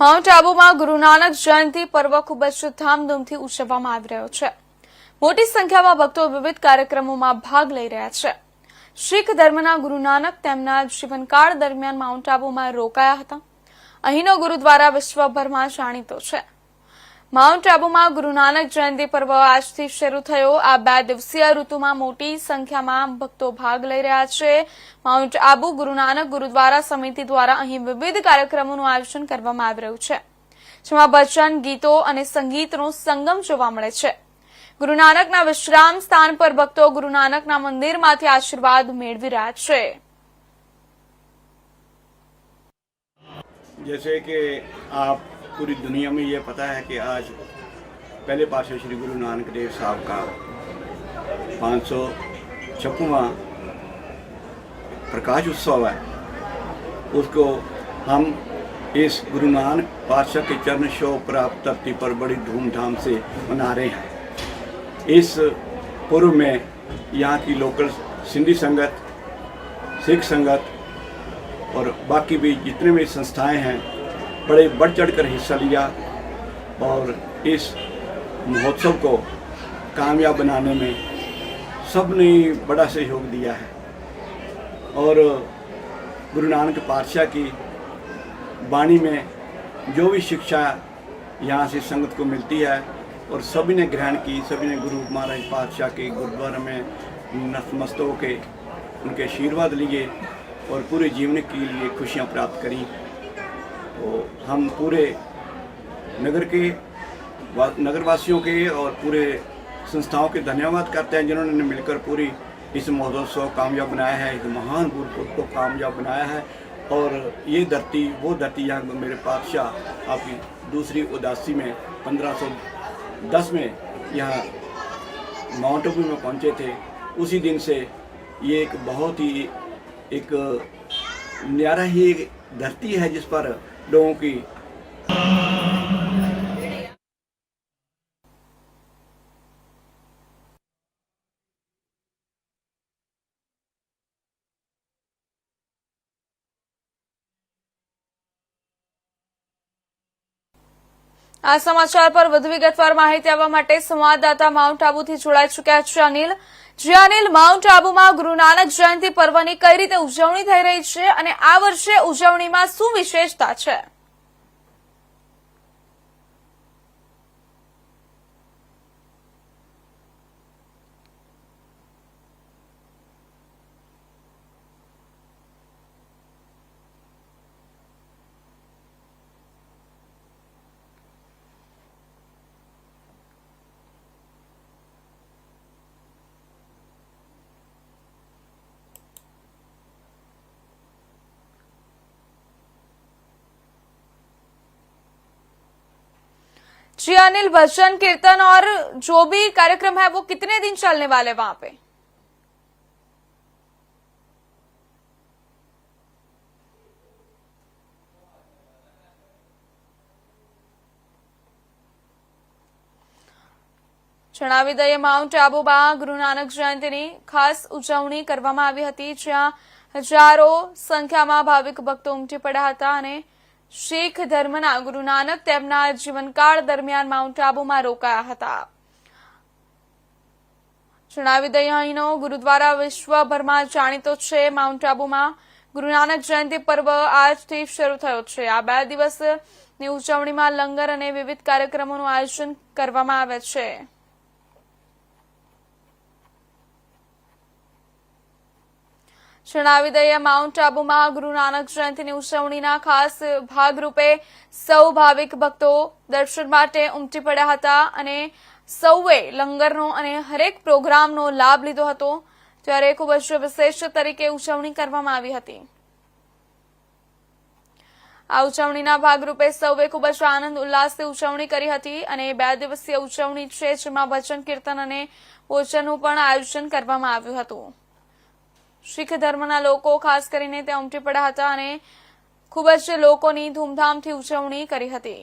Mount આબુમાં Guru Nanak જયંતિ પર્વ ખૂબ જ ધામધૂમથી ઉજવવામાં આવી રહ્યો છે. મોટી સંખ્યામાં ભક્તો વિવિધ કાર્યક્રમોમાં ભાગ લઈ રહ્યા છે. શીખ ધર્મના ગુરુ નાનક તેમના જીવનકાળ દરમિયાન માઉન્ટ આબુમાં રોકાયા હતા. અહીંનો ગુરુદ્વારા વિશ્વભરમાં જાણીતો છે. માઉન્ટ આબુમાં ગુરુ જયંતિ પર્વ આજથી શરૂ થયો. આ બે દિવસીય ઋતુમાં મોટી સંખ્યામાં ભક્તો ભાગ લઈ રહ્યા છે. માઉન્ટ આબુ ગુરુ નાનક સમિતિ દ્વારા અહીં વિવિધ કાર્યક્રમોનું આયોજન કરવામાં આવી રહ્યું છે, જેમાં ભજન, ગીતો અને સંગીતનો સંગમ જોવા મળે છે. ગુરુનાનકના વિશ્રામ સ્થાન પર ભક્તો ગુરુનાનકના મંદિરમાંથી આશીર્વાદ મેળવી રહ્યા છે. જૈસે કે આપ पूरी दुनिया में ये पता है कि आज पहले पातशाह श्री गुरु नानक देव साहब का पाँच सौ छप्पवा प्रकाश उत्सव है। उसको हम इस गुरु नानक पातशाह के चरण शो प्राप्त धरती पर बड़ी धूमधाम से मना रहे हैं। इस पूर्व में यहाँ की लोकल सिंधी संगत, सिख संगत और बाकी भी जितने भी संस्थाएँ हैं बड़े बढ़ चढ़ कर हिस्सा लिया और इस महोत्सव को कामयाब बनाने में सबने बड़ा सहयोग दिया है। और गुरु नानक पातशाह की वाणी में जो भी शिक्षा यहाँ से संगत को मिलती है और सभी ने ग्रहण की, सभी ने गुरु महाराज पातशाह के गुरुद्वारा में नतमस्त होके उनके आशीर्वाद लिए और पूरे जीवन के लिए खुशियाँ प्राप्त करी। तो हम पूरे नगर के नगरवासियों के और पूरे संस्थाओं के धन्यवाद करते हैं जिन्होंने मिलकर पूरी इस महोत्सव कामयाब बनाया है इस महान गुरुकुल को कामयाब बनाया है और ये धरती, वो धरती यहाँ मेरे पातशाह, आपकी दूसरी उदासी में 1510 में यहाँ माउंट आबू में पहुँचे थे। उसी दिन से ये एक बहुत ही, एक न्यारा ही धरती है जिस पर ડોંકી. આ સમાચાર પર વધુ વિગતવાર માહિતી આપવા માટે સંવાદદાતા માઉન્ટ આબુથી જોડાઈ ચુક્યા છે અનિલ. જી માઉન્ટ આબુમાં ગુરુ નાનક જયંતિ પર્વની કઈ રીતે ઉજવણી થઈ રહી છે અને આ વર્ષે ઉજવણીમાં શું વિશેષતા છે? जी अनिल भजन कीर्तन और जो भी कार्यक्रम है वो कितने दिन चलने वाले वहां पे જણાવી દઈએ માઉન્ટ આબુમાં ગુરુ નાનક જયંતિની ખાસ ઉજવણી કરવામાં આવી હતી જ્યાં હજારો સંખ્યામાં ભાવિક ભક્તો ઉમટી પડ્યા હતા અને શીખ ધર્મના ગુરુ નાનક તેમના જીવનકાળ દરમિયાન માઉન્ટ આબુમાં રોકાયા હતા. જણાવી દઈએ અહીંનો ગુરુદ્વારા વિશ્વભરમાં જાણીતો છે. માઉન્ટ આબુમાં ગુરુ નાનક જયંતિ પર્વ આજથી શરૂ થયો છે. આ બે દિવસની ઉજવણીમાં લંગર અને વિવિધ કાર્યક્રમોનું આયોજન કરવામાં આવે છે. જણાવી દઈએ માઉન્ટ આબુમાં ગુરુ નાનક જયંતિની ઉજવણીના ખાસ ભાગરૂપે સૌ ભાવિક ભક્તો દર્શન માટે ઉમટી પડ્યા હતા અને સૌએ લંગરનો અને હરેક પ્રોગ્રામનો લાભ લીધો હતો, ત્યારે ખૂબ જ વિશેષ તરીકે ઉજવણી કરવામાં આવી હતી. આ ઉજવણીના ભાગરૂપે સૌએ ખૂબ જ આનંદ ઉલ્લાસથી ઉજવણી કરી હતી અને બે દિવસીય ઉજવણી છે, જેમાં ભજન, કીર્તન અને ભોજનનું પણ આયોજન કરવામાં આવ્યું હતું. શીખ ધર્મના લોકો, ખાસ કરીને ત્યાં ઉમટી પડ્યા હતા અને ખૂબ જ લોકોની ધૂમધામથી ઉજવણી કરી હતી.